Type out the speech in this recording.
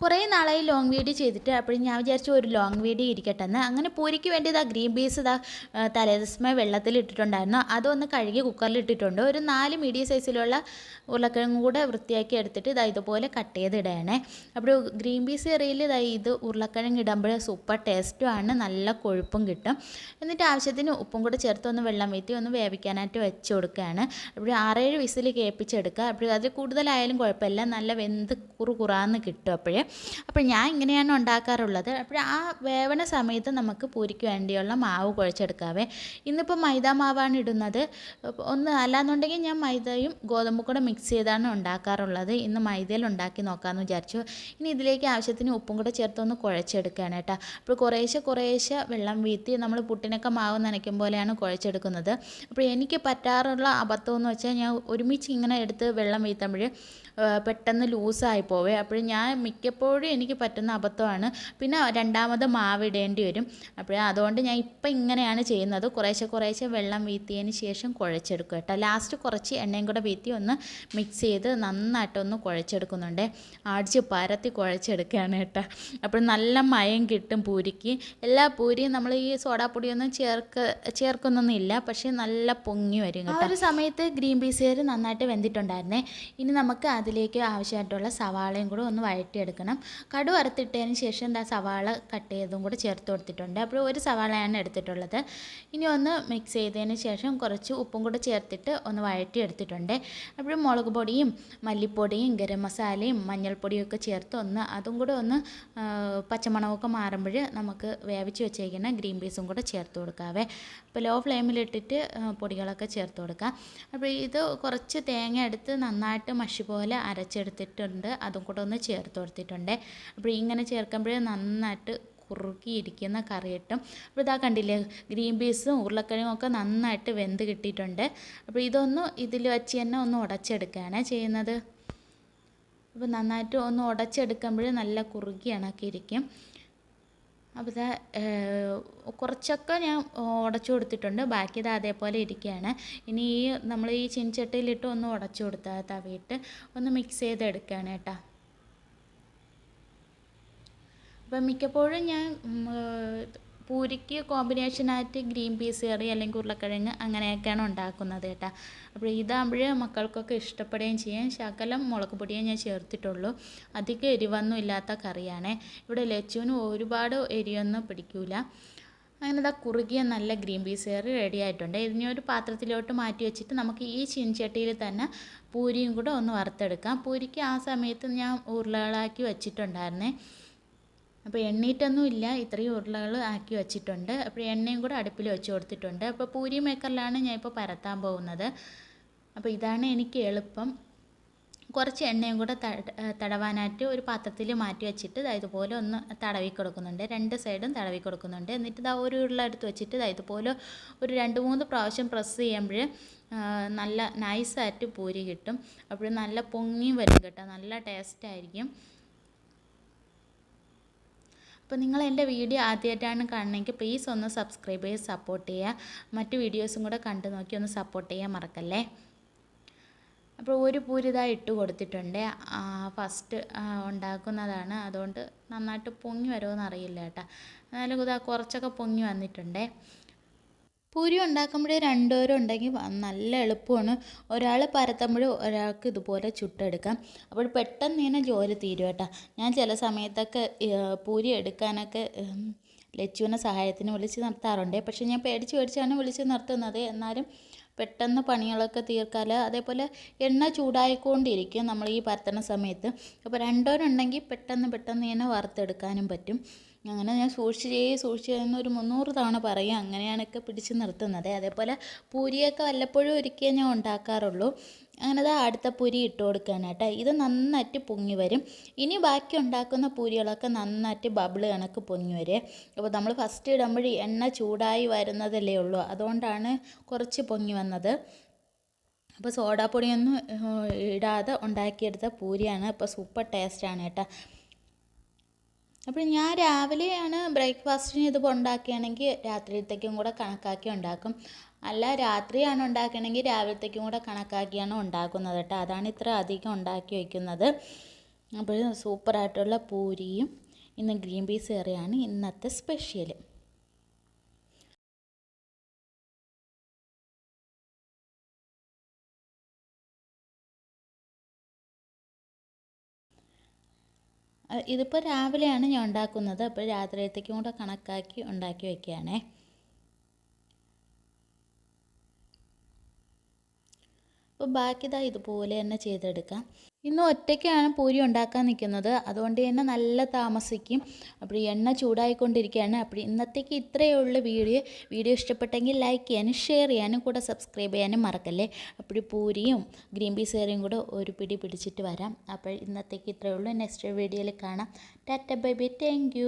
കുറേ നാളായി long video ചെയ്തിട്ട് അപ്പോഴും ഞാൻ വിചാരിച്ചു ഒരു ലോങ് വീഡിയോ ഇരിക്കട്ടെ എന്ന് അങ്ങനെ പൂരിക്ക് വേണ്ടി ഇതാ ഗ്രീൻ പീസ് ഇതാ തലേദിവസമേ വെള്ളത്തിൽ ഇട്ടിട്ടുണ്ടായിരുന്നു. അതൊന്ന് കഴുകി കുക്കറിൽ ഇട്ടിട്ടുണ്ട്. ഒരു നാല് മീഡിയം സൈസിലുള്ള ഉരുളക്കിഴങ്ങും കൂടെ വൃത്തിയാക്കി എടുത്തിട്ട് ഇതാ ഇതുപോലെ കട്ട് ചെയ്തിടണേ. അപ്പോൾ ഗ്രീൻ പീസ് കറിയിൽ ഇതാ ഇത് ഉരുളക്കിഴങ്ങ് ഇടുമ്പോൾ സൂപ്പർ ടേസ്റ്റും ആണ്. നല്ല കൊഴുപ്പും കിട്ടും. എന്നിട്ട് ആവശ്യത്തിന് ഉപ്പും കൂടെ ചേർത്ത് ഒന്ന് വെള്ളം വീത്തി ഒന്ന് വേവിക്കാനായിട്ട് വെച്ച് കൊടുക്കുകയാണ്. അപ്പോൾ ആറേഴ് വിസിൽ കേൾപ്പിച്ചെടുക്കുക. അപ്പോൾ അതിൽ കൂടുതലായാലും കുഴപ്പമില്ല. നല്ല വെന്ത് കുറു കുറാന്ന് കിട്ടും അപ്പോഴേ. അപ്പോൾ ഞാൻ ഇങ്ങനെയാണ് ഉണ്ടാക്കാറുള്ളത്. അപ്പോൾ ആ വേവണ സമയത്ത് നമുക്ക് പൂരിക്ക് വേണ്ടിയുള്ള മാവ് കുഴച്ചെടുക്കാവേ. ഇന്നിപ്പോൾ മൈദ മാവാണ് ഇടുന്നത്. ഒന്ന് അല്ലാന്നുണ്ടെങ്കിൽ ഞാൻ മൈദയും ഗോതമ്പ് കൂടെ മിക്സ് ചെയ്താണ് ഉണ്ടാക്കാറുള്ളത്. ഇന്ന് മൈദയിൽ ഉണ്ടാക്കി നോക്കാമെന്ന് വിചാരിച്ചു. ഇനി ഇതിലേക്ക് ആവശ്യത്തിന് ഉപ്പും കൂടെ ചേർത്തൊന്ന് കുഴച്ചെടുക്കുകയാണ് കേട്ടോ. അപ്പോൾ കുറേശ്ശെ കുറേശ്ശെ വെള്ളം വീത്തി നമ്മൾ പുട്ടിനൊക്കെ മാവ് നനയ്ക്കും പോലെയാണ് കുഴച്ചെടുക്കുന്നത്. അപ്പോൾ എനിക്ക് പറ്റാറുള്ള അബദ്ധം എന്ന് വെച്ചാൽ ഞാൻ ഒരുമിച്ച് ഇങ്ങനെ എടുത്ത് വെള്ളം വീത്തുമ്പോൾ പെട്ടെന്ന് ലൂസായി പോവേ. അപ്പോൾ ഞാൻ മിക്കപ്പോഴും എനിക്ക് പറ്റുന്ന അബദ്ധമാണ്. പിന്നെ രണ്ടാമത് മാവിടേണ്ടി വരും. അപ്പോൾ അതുകൊണ്ട് ഞാൻ ഇപ്പം ഇങ്ങനെയാണ് ചെയ്യുന്നത്. കുറേശ്ശെ കുറേശ്ശെ വെള്ളം വീത്തിയതിന് ശേഷം കുഴച്ചെടുക്കും കേട്ടോ. ലാസ്റ്റ് കുറച്ച് എണ്ണയും കൂടെ വീത്തി ഒന്ന് മിക്സ് ചെയ്ത് നന്നായിട്ടൊന്ന് കുഴച്ചെടുക്കുന്നുണ്ട്. അടിച്ച് പരത്തി കുഴച്ചെടുക്കുകയാണ് കേട്ടോ. അപ്പോൾ നല്ല മയം കിട്ടും പൂരിക്ക്. എല്ലാ പൂരിയും നമ്മൾ ഈ സോഡാപ്പൊടിയൊന്നും ചേർക്ക ചേർക്കുന്നൊന്നുമില്ല. പക്ഷേ നല്ല പൊങ്ങി വരും കേട്ടോ. ആ ഒരു സമയത്ത് ഗ്രീൻ പീസ് കയറി നന്നായിട്ട് വെന്തിട്ടുണ്ടായിരുന്നേ. ഇനി നമുക്ക് അതിലേക്ക് ആവശ്യമായിട്ടുള്ള സവാളയും കൂടെ ഒന്ന് വഴറ്റിയെടുക്കണം. കടു വറുത്തിട്ടതിന് ശേഷം എന്താ സവാള കട്ട് ചെയ്തതും കൂടെ ചേർത്ത് കൊടുത്തിട്ടുണ്ട്. അപ്പോൾ ഒരു സവാളയാണ് എടുത്തിട്ടുള്ളത്. ഇനി ഒന്ന് മിക്സ് ചെയ്തതിന് ശേഷം കുറച്ച് ഉപ്പും കൂടെ ചേർത്തിട്ട് ഒന്ന് വഴറ്റി എടുത്തിട്ടുണ്ട്. അപ്പോൾ മുളക് പൊടിയും മല്ലിപ്പൊടിയും ഗരം മസാലയും മഞ്ഞൾപ്പൊടിയും ഒക്കെ ചേർത്ത് ഒന്ന് അതും കൂടെ ഒന്ന് പച്ചമണമൊക്കെ മാറുമ്പോൾ നമുക്ക് വേവിച്ച് വെച്ചേക്കുന്ന ഗ്രീൻ പീസും കൂടെ ചേർത്ത് കൊടുക്കാവേ. അപ്പോൾ ലോ ഫ്ലെയിമിലിട്ടിട്ട് പൊടികളൊക്കെ ചേർത്ത് കൊടുക്കുക അപ്പോൾ ഇത് കുറച്ച് തേങ്ങ എടുത്ത് നന്നായിട്ട് മഷി പോലെ അരച്ചെടുത്തിട്ടുണ്ട്. അതും കൂടെ ഒന്ന് ചേർത്ത് കൊടുത്തിട്ടുണ്ട്. അപ്പോൾ ഇങ്ങനെ ചേർക്കുമ്പോൾ നന്നായിട്ട് കുറുക്കിയിരിക്കുന്ന കറി കിട്ടും അപ്പോൾ ഇതാ കണ്ടില്ലേ ഗ്രീൻ പീസും ഉരുളക്കിഴങ്ങും ഒക്കെ നന്നായിട്ട് വെന്ത് കിട്ടിയിട്ടുണ്ട്. അപ്പോൾ ഇതൊന്ന് ഇതിൽ വച്ച് തന്നെ ഒന്ന് ഉടച്ചെടുക്കുകയാണ് ചെയ്യുന്നത്. അപ്പോൾ നന്നായിട്ട് ഒന്ന് ഉടച്ചെടുക്കുമ്പോൾ നല്ല കുറുകി ഇണക്കിയിരിക്കും. അപ്പോൾ ഇതാ കുറച്ചൊക്കെ ഞാൻ ഉടച്ചു കൊടുത്തിട്ടുണ്ട്. ബാക്കി ഇത് അതേപോലെ ഇരിക്കുകയാണ്. ഇനി ഈ നമ്മൾ ഈ ചിൻചട്ടിയിലിട്ട് ഒന്ന് ഉടച്ചു കൊടുത്താൽ തവിയിട്ട് ഒന്ന് മിക്സ് ചെയ്തെടുക്കുകയാണ് കേട്ടോ. അപ്പം മിക്കപ്പോഴും ഞാൻ പൂരിക്ക് കോമ്പിനേഷനായിട്ട് ഗ്രീൻ പീസ് കറി അല്ലെങ്കിൽ ഉരുളക്കിഴങ്ങ് അങ്ങനെയൊക്കെയാണ് ഉണ്ടാക്കുന്നത് കേട്ടോ. അപ്പോൾ ഇതാകുമ്പോൾ മക്കൾക്കൊക്കെ ഇഷ്ടപ്പെടുകയും ചെയ്യും. ശകലം മുളക് പൊടിയേ ഞാൻ ചേർത്തിട്ടുള്ളൂ. അധികം എരിവൊന്നും ഇല്ലാത്ത കറിയാണ്. ഇവിടെ ലച്ചുവിന് ഒരുപാട് എരിവൊന്നും പിടിക്കൂല. അങ്ങനെ ഇതാ കുറുകിയ നല്ല ഗ്രീൻ പീസ് കറി റെഡി ആയിട്ടുണ്ട്. ഇതിനെ ഒരു പാത്രത്തിലോട്ട് മാറ്റി വെച്ചിട്ട് നമുക്ക് ഈ ചീൻചട്ടിയിൽ തന്നെ പൂരിയും കൂടെ ഒന്ന് വറുത്തെടുക്കാം. പൂരിക്ക് ആ സമയത്ത് ഞാൻ ഉരുളകളാക്കി വെച്ചിട്ടുണ്ടായിരുന്നേ. അപ്പോൾ എണ്ണീട്ടൊന്നും ഇല്ല. ഇത്രയും ഉരുളകൾ ആക്കി വെച്ചിട്ടുണ്ട്. അപ്പോൾ എണ്ണയും കൂടെ അടുപ്പിൽ വെച്ച് കൊടുത്തിട്ടുണ്ട്. അപ്പോൾ പൂരി മേക്കറിലാണ് ഞാൻ ഇപ്പോൾ പരത്താൻ പോകുന്നത്. അപ്പോൾ ഇതാണ് എനിക്ക് എളുപ്പം. കുറച്ച് എണ്ണയും കൂടെ തടവാനായിട്ട് ഒരു പാത്രത്തിൽ മാറ്റി വെച്ചിട്ട് ഇതുപോലെ ഒന്ന് തടവി കൊടുക്കുന്നുണ്ട്. രണ്ട് സൈഡും തടവി കൊടുക്കുന്നുണ്ട്. എന്നിട്ട് ഇതാ ഒരു ഉരുള എടുത്ത് വെച്ചിട്ട് ഇതുപോലെ ഒരു രണ്ട് മൂന്ന് പ്രാവശ്യം പ്രസ് ചെയ്യുമ്പോൾ നല്ല നൈസായിട്ട് പൂരി കിട്ടും. അപ്പോൾ നല്ല പൊങ്ങിയും വരും കേട്ടോ. നല്ല ടേസ്റ്റ് ആയിരിക്കും. അപ്പോൾ നിങ്ങൾ എന്റെ വീഡിയോ ആദ്യമായിട്ടാണ് കാണണമെങ്കിൽ പ്ലീസ് ഒന്ന് സബ്സ്ക്രൈബ് ചെയ്ത് സപ്പോർട്ട് ചെയ്യുക. മറ്റു വീഡിയോസും കൂടെ കണ്ടു നോക്കി ഒന്ന് സപ്പോർട്ട് ചെയ്യാൻ മറക്കല്ലേ? അപ്പോൾ ഒരു പൂരിത ഇട്ട് കൊടുത്തിട്ടുണ്ട്. ഫസ്റ്റ് ഉണ്ടാക്കുന്നതാണ്. അതുകൊണ്ട് നന്നായിട്ട് പൊങ്ങി വരുമോ എന്നറിയില്ല കേട്ടോ. എന്നാലും ഇതാ കുറച്ചൊക്കെ പൊങ്ങി വന്നിട്ടുണ്ടേ. പൂരി ഉണ്ടാക്കുമ്പോൾ രണ്ടുപേരും ഉണ്ടെങ്കിൽ നല്ല എളുപ്പമാണ്. ഒരാൾ പരത്തുമ്പോൾ ഒരാൾക്ക് ഇതുപോലെ ചുട്ടെടുക്കാം. അപ്പോൾ പെട്ടെന്ന് തന്നെ ജോലി തീരും കേട്ടോ. ഞാൻ ചില സമയത്തൊക്കെ പൂരി എടുക്കാനൊക്കെ ലച്ചുവിനെ സഹായത്തിന് വിളിച്ച് നിർത്താറുണ്ട്. പക്ഷേ ഞാൻ പേടിച്ച് പേടിച്ചാണ് വിളിച്ച് നിർത്തുന്നത്. എന്നാലും പെട്ടെന്ന് പണികളൊക്കെ തീർക്കാൽ അതേപോലെ എണ്ണ ചൂടായിക്കൊണ്ടിരിക്കും നമ്മൾ ഈ പരത്തണ സമയത്ത്. അപ്പോൾ രണ്ടോരുണ്ടെങ്കിൽ പെട്ടെന്ന് പെട്ടെന്ന് ഇങ്ങനെ വറുത്തെടുക്കാനും പറ്റും. അങ്ങനെ ഞാൻ സൂക്ഷിച്ചേ സൂക്ഷിച്ച് ഒരു മുന്നൂറ് തവണ പറയും. അങ്ങനെയാണൊക്കെ പിടിച്ച് നിർത്തുന്നത്. അതേപോലെ പൂരിയൊക്കെ വല്ലപ്പോഴും ഒരിക്കലേ ഞാൻ ഉണ്ടാക്കാറുള്ളൂ. അങ്ങനെ അത് അടുത്ത പൂരി ഇട്ട് കൊടുക്കുകയാണ് കേട്ടോ ഇത് നന്നായിട്ട് പൊങ്ങി വരും. ഇനി ബാക്കി ഉണ്ടാക്കുന്ന പൂരികളൊക്കെ നന്നായിട്ട് ബബിൾ കണക്ക് പൊങ്ങി വരും. അപ്പോൾ നമ്മൾ ഫസ്റ്റ് ഇടുമ്പോൾ എണ്ണ ചൂടായി വരുന്നതല്ലേ ഉള്ളൂ. അതുകൊണ്ടാണ് കുറച്ച് പൊങ്ങി വന്നത്. അപ്പോൾ സോഡാപ്പൊടിയൊന്നും ഇടാതെ ഉണ്ടാക്കിയെടുത്ത പൂരിയാണ്. അപ്പോൾ സൂപ്പർ ടേസ്റ്റാണ് കേട്ടോ. അപ്പോൾ ഞാൻ രാവിലെയാണ് ബ്രേക്ക്ഫാസ്റ്റിന് ഇത് ഉണ്ടാക്കുകയാണെങ്കിൽ രാത്രിയിലത്തേക്കും കൂടെ കണക്കാക്കി ഉണ്ടാക്കും. അല്ല രാത്രിയാണ് ഉണ്ടാക്കണമെങ്കിൽ രാവിലത്തേക്കും കൂടെ കണക്കാക്കിയാണ് ഉണ്ടാക്കുന്നത് കേട്ടോ. അതാണ് ഇത്ര അധികം ഉണ്ടാക്കി വയ്ക്കുന്നത്. അപ്പോൾ സൂപ്പറായിട്ടുള്ള പൂരിയും ഇന്ന് ഗ്രീൻ പീസ് കറിയാണ് ഇന്നത്തെ സ്പെഷ്യൽ ഇതിപ്പോൾ രാവിലെയാണ് ഞാൻ ഉണ്ടാക്കുന്നത്. അപ്പോൾ രാത്രിയത്തേക്കും കൂടെ കണക്കാക്കി ഉണ്ടാക്കി വയ്ക്കുകയാണേ അപ്പോൾ ബാക്കി ഇതാ ഇതുപോലെ തന്നെ ചെയ്തെടുക്കാം. ഇന്ന് ഒറ്റയ്ക്കാണ് പൂരി ഉണ്ടാക്കാൻ നിൽക്കുന്നത്. അതുകൊണ്ട് തന്നെ നല്ല താമസിക്കും. അപ്പോൾ എണ്ണ ചൂടായിക്കൊണ്ടിരിക്കുകയാണ്. അപ്പോൾ ഇന്നത്തേക്ക് ഇത്രയേ ഉള്ളൂ വീഡിയോ. വീഡിയോ ഇഷ്ടപ്പെട്ടെങ്കിൽ ലൈക്ക് ചെയ്യാനും ഷെയർ ചെയ്യാനും കൂടെ സബ്സ്ക്രൈബ് ചെയ്യാനും മറക്കല്ലേ? അപ്പോൾ പൂരിയും ഗ്രീൻ പീസ് കറിയും കൂടെ ഒരു പിടി പിടിച്ചിട്ട് വരാം. അപ്പോൾ ഇന്നത്തേക്ക് ഇത്രയേ ഉള്ളൂ. നെക്സ്റ്റ് വീഡിയോയിൽ കാണാം. Tata bye bye thank